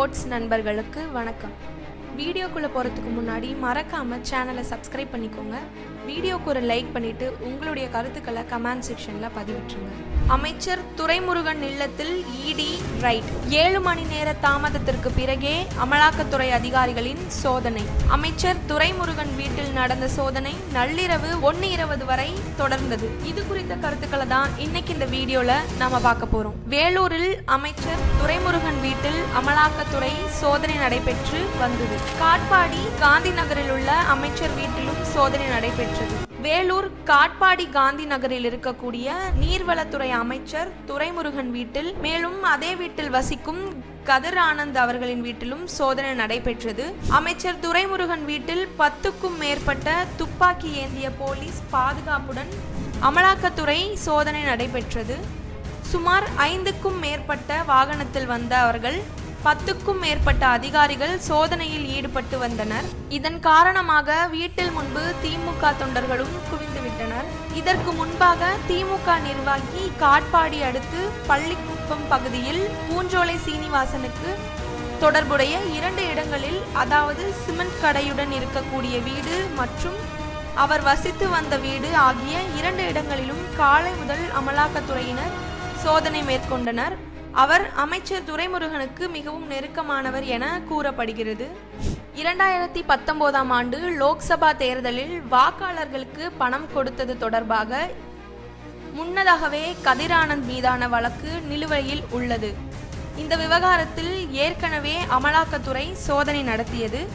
Sports நண்பர்களுக்கு வணக்கம். வீடியோக்குள்ளே போகிறதுக்கு முன்னாடி மறக்காமல் சேனலை சப்ஸ்கிரைப் பண்ணிக்கோங்க. வீடியோக்கு ஒரு லைக் பண்ணிவிட்டு உங்களுடைய கருத்துக்களை கமெண்ட் செக்ஷனில் பதிவிட்டுருங்க. அமைச்சர் துரைமுருகன் இல்லத்தில் இடி ரைட் ஏழு மணி நேர தாமதத்திற்கு பிறகே அமலாக்கத்துறை அதிகாரிகளின் சோதனை. அமைச்சர் துரைமுருகன் வீட்டில் நடந்த சோதனை நள்ளிரவு ஒன்று இருபது வரை தொடர்ந்தது. இது குறித்த கருத்துக்களை தான் இன்னைக்கு இந்த வீடியோல நாம பார்க்க போறோம். வேலூரில் அமைச்சர் துரைமுருகன் வீட்டில் அமலாக்கத்துறை சோதனை நடைபெற்று வந்தது. காட்பாடி காந்தி நகரில் உள்ள அமைச்சர் வீட்டிலும் சோதனை நடைபெற்றது. வேலூர் காட்பாடி காந்தி நகரில் இருக்கக்கூடிய நீர்வளத்துறை அமைச்சர் துரைமுருகன் வீட்டில் மேலும் அதே வீட்டில் வசிக்கும் கதிர் ஆனந்த் அவர்களின் வீட்டிலும் சோதனை நடைபெற்றது. அமைச்சர் துரைமுருகன் வீட்டில் பத்துக்கும் மேற்பட்ட துப்பாக்கி ஏந்திய போலீஸ் பாதுகாப்புடன் அமலாக்கத்துறை சோதனை நடைபெற்றது. சுமார் ஐந்துக்கும் மேற்பட்ட வாகனத்தில் வந்த அவர்கள் பத்துக்கும் மேற்பட்ட அதிகாரிகள் சோதனையில் ஈடுபட்டு வந்தனர். இதன் காரணமாக வீட்டில் முன்பு திமுக தொண்டர்களும் குவிந்துவிட்டனர். இதற்கு முன்பாக திமுக நிர்வாகி காட்பாடி அடுத்து பள்ளிக்குப்பம் பகுதியில் பூஞ்சோலை சீனிவாசனுக்கு தொடர்புடைய இரண்டு இடங்களில் அதாவது சிமெண்ட் கடையுடன் இருக்கக்கூடிய வீடு மற்றும் அவர் வசித்து வந்த வீடு ஆகிய இரண்டு இடங்களிலும் காலை முதல் அமலாக்கத்துறையினர் சோதனை மேற்கொண்டனர். அவர் அமைச்சர் துரைமுருகனுக்கு மிகவும் நெருக்கமானவர் என கூறப்படுகிறது. இரண்டாயிரத்தி பத்தொன்பதாம் ஆண்டு லோக்சபா தேர்தலில் வாக்காளர்களுக்கு பணம் கொடுத்தது தொடர்பாக முன்னதாகவே கதிரானந்த் மீதான வழக்கு நிலுவையில் உள்ளது. இந்த விவகாரத்தில் ஏற்கனவே அமலாக்கத்துறை சோதனை நடத்தியது.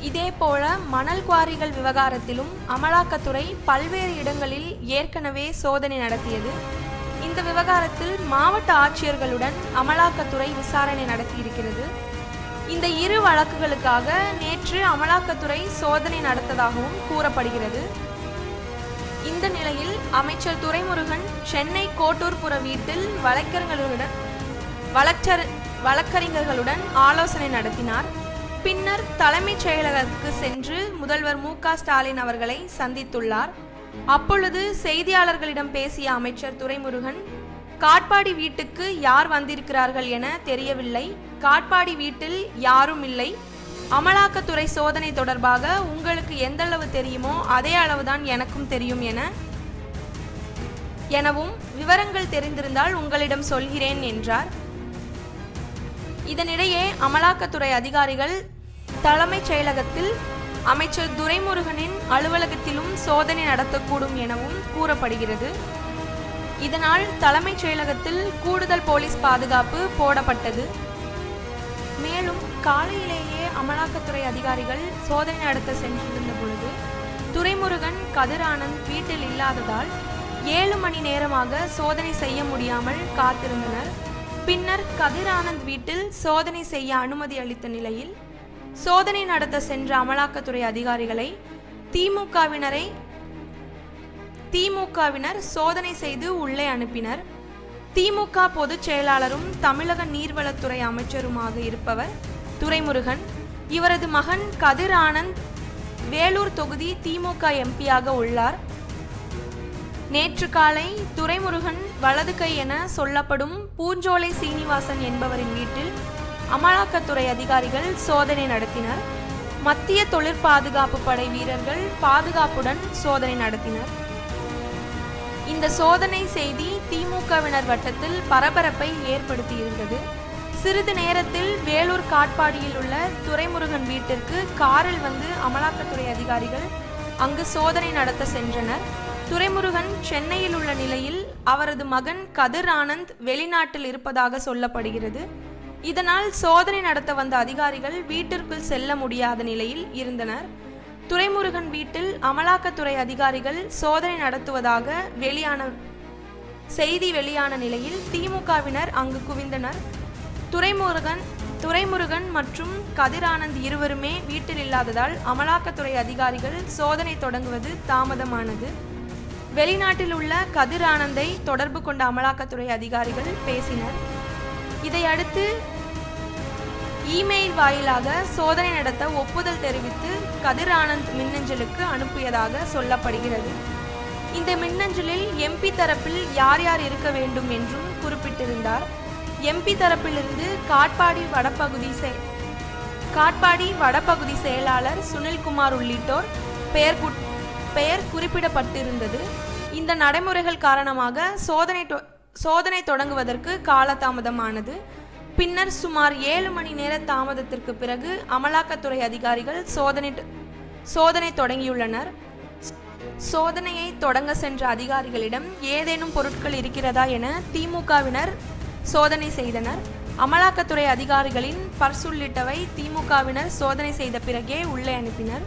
இதேபோல மணல் குவாரிகள் விவகாரத்திலும் அமலாக்கத்துறை பல்வேறு இடங்களில் ஏற்கனவே சோதனை நடத்தியது. இந்த விவகாரத்தில் மாவட்ட ஆட்சியர்களுடன் அமலாக்கத்துறை விசாரணை நடத்தியிருக்கிறது. இந்த இரு வழக்குகளுக்காக நேற்று அமலாக்கத்துறை சோதனை நடத்ததாகவும் கூறப்படுகிறது. இந்த நிலையில் அமைச்சர் துரைமுருகன் சென்னை கோட்டூர்புற வீட்டில் வழக்கறிஞர்களுடன் வழக்கறி வழக்கறிஞர்களுடன் ஆலோசனை நடத்தினார். பின்னர் தலைமைச் செயலகத்துக்கு சென்று முதல்வர் மு க ஸ்டாலின் அவர்களை சந்தித்துள்ளார். அப்பொழுது செய்தியாளர்களிடம் பேசிய அமைச்சர் துரைமுருகன் காட்பாடி வீட்டுக்கு யார் வந்திருக்கிறார்கள் என தெரியவில்லை. காட்பாடி வீட்டில் யாரும் இல்லை. அமலாக்கத்துறை சோதனை தொடர்பாக உங்களுக்கு எந்தளவு தெரியுமோ அதே அளவுதான் எனக்கும் தெரியும் என எனவும் விவரங்கள் தெரிந்திருந்தால் உங்களிடம் சொல்கிறேன் என்றார். இதனிடையே அமலாக்கத்துறை அதிகாரிகள் தலைமைச் செயலகத்தில் அமைச்சர் துரைமுருகனின் அலுவலகத்திலும் சோதனை நடத்தக்கூடும் எனவும் கூறப்படுகிறது. இதனால் தலைமைச் செயலகத்தில் கூடுதல் போலீஸ் பாதுகாப்பு போடப்பட்டது. மேலும் காலையிலேயே அமலாக்கத்துறை அதிகாரிகள் சோதனை நடத்த சென்றிருந்த பொழுது துரைமுருகன் கதிர் ஆனந்த் வீட்டில் இல்லாததால் ஏழு மணி நேரமாக சோதனை செய்ய முடியாமல் காத்திருந்தனர். பின்னர் கதிரானந்த் வீட்டில் சோதனை செய்ய அனுமதி அளித்த நிலையில் சோதனை நடத்த சென்ற அமலாக்கத்துறை அதிகாரிகளை திமுகவினரை திமுகவினர் சோதனை செய்து உள்ளே அனுப்பினர். திமுக பொதுச் செயலாளரும் தமிழக நீர்வளத்துறை அமைச்சருமாக இருப்பவர் துரைமுருகன். இவரது மகன் கதிர் ஆனந்த் வேலூர் தொகுதி திமுக எம்பியாக உள்ளார். நேற்று காலை துரைமுருகன் வலது கை என சொல்லப்படும் பூஞ்சோலை சீனிவாசன் என்பவரின் வீட்டில் அமலாக்கத்துறை அதிகாரிகள் சோதனை நடத்தினர். மத்திய தொழிற் பாதுகாப்பு படை வீரர்கள் பாதுகாப்புடன் சோதனை நடத்தினர். இந்த சோதனை செய்தி திமுகவினர் வட்டத்தில் பரபரப்பை ஏற்படுத்தியிருந்தது. சிறிது நேரத்தில் வேலூர் காட்பாடியில் உள்ள துரைமுருகன் வீட்டிற்கு காரில் வந்து அமலாக்கத்துறை அதிகாரிகள் அங்கு சோதனை நடத்த சென்றனர். துரைமுருகன் சென்னையில் உள்ள நிலையில் அவரது மகன் கதிர் ஆனந்த் வெளிநாட்டில் இருப்பதாக சொல்லப்படுகிறது. இதனால் சோதனை நடத்த வந்த அதிகாரிகள் வீட்டிற்குள் செல்ல முடியாத நிலையில் இருந்தனர். துரைமுருகன் வீட்டில் அமலாக்கத்துறை அதிகாரிகள் சோதனை நடத்துவதாக வெளியான செய்தி வெளியான நிலையில் திமுகவினர் அங்கு குவிந்தனர். துரைமுருகன் துரைமுருகன் மற்றும் கதிரானந்த் இருவருமே வீட்டில் இல்லாததால் அமலாக்கத்துறை அதிகாரிகள் சோதனை தொடங்குவது தாமதமானது. வெளிநாட்டில் உள்ள கதிர் ஆனந்தை தொடர்பு கொண்ட அமலாக்கத்துறை அதிகாரிகள் பேசினர். இதையடுத்து இமெயில் வாயிலாக சோதனை நடத்த ஒப்புதல் தெரிவித்து கதிர் ஆனந்த் மின்னஞ்சலுக்கு அனுப்பியதாக சொல்லப்படுகிறது. இந்த மின்னஞ்சலில் எம்பி தரப்பில் யார் யார் இருக்க வேண்டும் என்றும் குறிப்பிட்டிருந்தார். எம்பி தரப்பிலிருந்து காட்பாடி வடபகுதி செ காட்பாடி வடபகுதி செயலாளர் சுனில்குமார் உள்ளிட்டோர் பெயர் குட்- பெயர் குறிப்பிடப்பட்டிருந்தது. இந்த நடைமுறைகள் காரணமாக சோதனை சோதனை தொடங்குவதற்கு காலதாமதமானது. பின்னர் சுமார் ஏழு மணி நேர தாமதத்திற்கு பிறகு அமலாக்கத்துறை அதிகாரிகள் சோதனை சோதனை தொடங்கியுள்ளனர். சோதனையை தொடங்க சென்ற அதிகாரிகளிடம் ஏதேனும் பொருட்கள் இருக்கிறதா என திமுகவினர் சோதனை செய்தனர். அமலாக்கத்துறை அதிகாரிகளின் பர்ஸ் உள்ளிட்டவை திமுகவினர் சோதனை செய்த பிறகே உள்ளே அனுப்பினர்.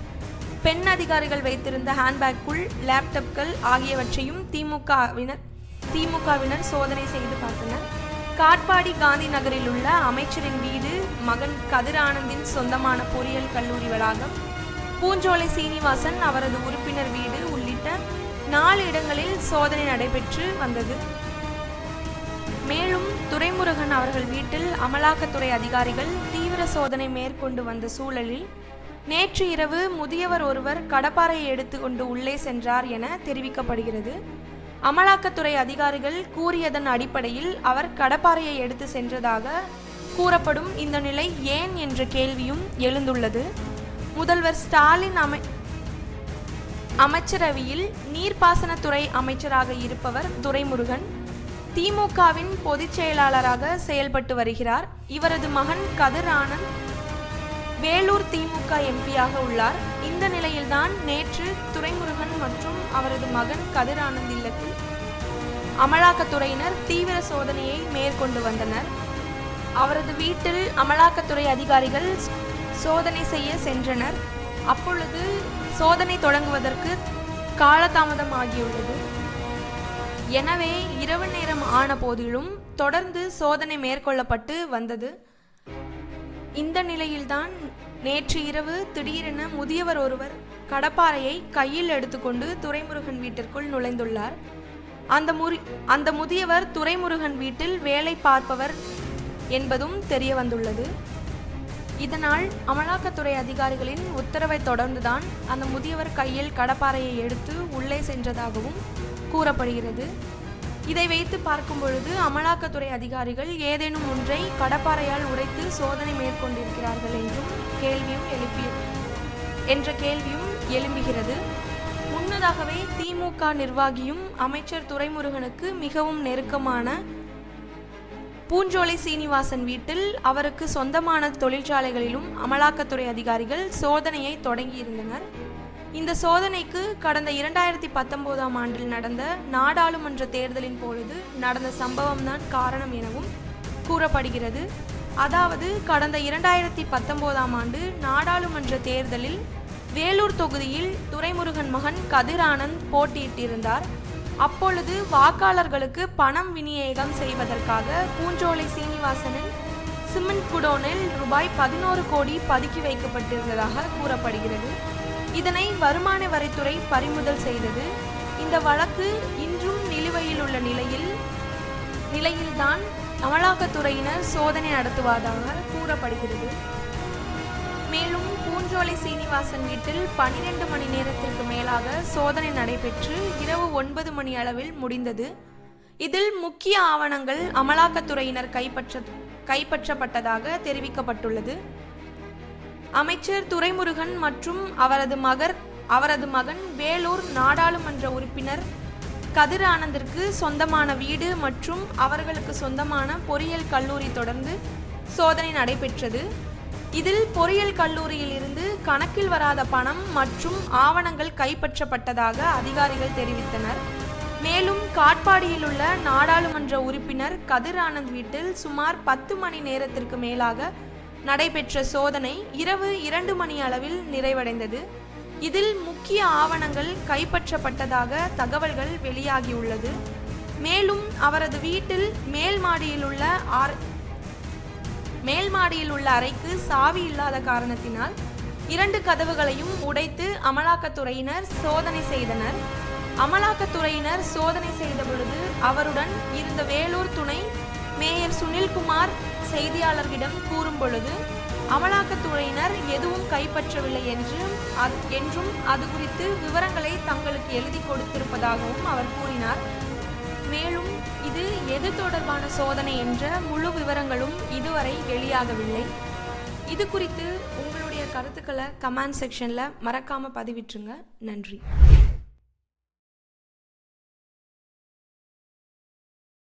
பெண் அதிகாரிகள் வைத்திருந்த ஹேண்ட்பேக்குள் லேப்டாப்கள் ஆகியவற்றையும் திமுகவினர் திமுகவினர் சோதனை செய்து பார்த்தனர். காட்பாடி காந்தி நகரில் உள்ள அமைச்சரின் வீடு மகன் கதிர் ஆனந்தின் சொந்தமான பொறியியல் கல்லூரி வளாகம் பூஞ்சோலை சீனிவாசன் அவரது உறுப்பினர் வீடு உள்ளிட்ட நாலு இடங்களில் சோதனை நடைபெற்று வந்தது. மேலும் துரைமுருகன் அவர்கள் வீட்டில் அமலாக்கத்துறை அதிகாரிகள் தீவிர சோதனை மேற்கொண்டு வந்த சூழலில் நேற்று இரவு முதியவர் ஒருவர் கடப்பாரையை எடுத்துக்கொண்டு உள்ளே சென்றார் என தெரிவிக்கப்படுகிறது. அமலாக்கத்துறை அதிகாரிகள் கூறியதன் அடிப்படையில் அவர் கடப்பாறையை எடுத்து சென்றதாக கூறப்படும் இந்த நிலை ஏன் என்ற கேள்வியும் எழுந்துள்ளது. முதல்வர் ஸ்டாலின் அமை அமைச்சரவையில் நீர்ப்பாசனத்துறை அமைச்சராக இருப்பவர் துரைமுருகன் திமுகவின் பொதுச் செயலாளராக செயல்பட்டு வருகிறார். இவரது மகன் கதிர் ஆனந்த் வேலூர் திமுக எம்பியாக உள்ளார். இந்த நிலையில்தான் நேற்று துரைமுருகன் மற்றும் அவரது மகன் கதிரானந்த் இல்லத்தில் அமலாக்கத்துறையினர் தீவிர சோதனையை மேற்கொண்டு வந்தனர். அவரது வீட்டில் அமலாக்கத்துறை அதிகாரிகள் சோதனை செய்ய சென்றனர். அப்பொழுது சோதனை தொடங்குவதற்கு காலதாமதம் ஆகியுள்ளது. எனவே இரவு நேரம் ஆன போதிலும் தொடர்ந்து சோதனை மேற்கொள்ளப்பட்டு வந்தது. இந்த நிலையில்தான் நேற்று இரவு திடீரென முதியவர் ஒருவர் கடப்பாரையை கையில் எடுத்துக்கொண்டு துரைமுருகன் வீட்டிற்குள் நுழைந்துள்ளார். அந்த முறி அந்த முதியவர் துரைமுருகன் வீட்டில் வேலை பார்ப்பவர் என்பதும் தெரிய வந்துள்ளது இதனால் அமலாக்கத்துறை அதிகாரிகளின் உத்தரவை தொடர்ந்துதான் அந்த முதியவர் கையில் கடப்பாரையை எடுத்து உள்ளே சென்றதாகவும் கூறப்படுகிறது. இதை வைத்து பார்க்கும் பொழுது அமலாக்கத்துறை அதிகாரிகள் ஏதேனும் ஒன்றை கடப்பாறையால் உடைத்து சோதனை மேற்கொண்டிருக்கிறார்கள் என்றும் கேள்வியும் எழுப்பி என்ற கேள்வியும் எழும்புகிறது. முன்னதாகவே திமுக நிர்வாகியும் அமைச்சர் துரைமுருகனுக்கு மிகவும் நெருக்கமான பூஞ்சோலை சீனிவாசன் வீட்டில் அவருக்கு சொந்தமான தொழிற்சாலைகளிலும் அமலாக்கத்துறை அதிகாரிகள் சோதனையை தொடங்கியிருந்தனர். இந்த சோதனைக்கு கடந்த இரண்டாயிரத்தி பத்தொன்பதாம் ஆண்டில் நடந்த நாடாளுமன்ற தேர்தலின் பொழுது நடந்த சம்பவம்தான் காரணம் எனவும் கூறப்படுகிறது. அதாவது கடந்த இரண்டாயிரத்தி பத்தொன்பதாம் ஆண்டு நாடாளுமன்ற தேர்தலில் வேலூர் தொகுதியில் துரைமுருகன் மகன் கதிர் ஆனந்த் போட்டியிட்டிருந்தார். அப்பொழுது வாக்காளர்களுக்கு பணம் விநியோகம் செய்வதற்காக பூஞ்சோலை சீனிவாசனின் சிமெண்ட் குடோனில் ரூபாய் பதினோரு கோடி பதுக்கி வைக்கப்பட்டிருந்ததாக கூறப்படுகிறது. இதனை வருமான வரித்துறை பறிமுதல் செய்தது. இந்த வழக்கு இன்றும் நிலுவையில் உள்ள நிலையில் நிலையில்தான் அமலாக்கத்துறையினர் சோதனை நடத்துவதாக கூறப்படுகிறது. மேலும் பூஞ்சோலை சீனிவாசன் வீட்டில் பனிரெண்டு மணி நேரத்திற்கு மேலாக சோதனை நடைபெற்று இரவு ஒன்பது மணி அளவில் முடிந்தது. இதில் முக்கிய ஆவணங்கள் அமலாக்கத்துறையினர் கைப்பற்ற கைப்பற்றப்பட்டதாக தெரிவிக்கப்பட்டுள்ளது. அமைச்சர் துரைமுருகன் மற்றும் அவரது மகர் அவரது மகன் வேலூர் நாடாளுமன்ற உறுப்பினர் கதிர் ஆனந்திற்கு சொந்தமான வீடு மற்றும் அவர்களுக்கு சொந்தமான பொறியியல் கல்லூரி தொடர்ந்து சோதனை நடைபெற்றது. இதில் பொறியியல் கல்லூரியில் இருந்து கணக்கில் வராத பணம் மற்றும் ஆவணங்கள் கைப்பற்றப்பட்டதாக அதிகாரிகள் தெரிவித்தனர். மேலும் காட்பாடியில் உள்ள நாடாளுமன்ற உறுப்பினர் கதிர் ஆனந்த் வீட்டில் சுமார் பத்து மணி நேரத்திற்கு மேலாக நடைபெற்ற சோதனை இரவு இரண்டு மணி அளவில் நிறைவடைந்தது. இதில் முக்கிய ஆவணங்கள் கைப்பற்றப்பட்டதாக தகவல்கள் வெளியாகியுள்ளது. மேலும் அவரது வீட்டில் மேல் மாடியில் உள்ள ஆர் மேல் மாடியில் உள்ள அறைக்கு சாவி இல்லாத காரணத்தினால் இரண்டு கதவுகளையும் உடைத்து அமலாக்கத்துறையினர் சோதனை செய்தனர். அமலாக்கத்துறையினர் சோதனை செய்த பொழுது அவருடன் இருந்த வேலூர் துணை மேயர் சுனில்குமார் செய்தியாளர்களிடம் கூறும் பொழுது அமலாக்கத்துறையினர் எதுவும் கைப்பற்றவில்லை என்று அது என்றும் அது குறித்து விவரங்களை தங்களுக்கு எழுதி கொடுத்திருப்பதாகவும் அவர் கூறினார். மேலும் இது எது தொடர்பான சோதனை என்ற முழு விவரங்களும் இதுவரை வெளியாகவில்லை. இது குறித்து உங்களுடைய கருத்துக்களை கமெண்ட் செக்ஷனில் மறக்காமல் பதிவிட்டுருங்க. நன்றி.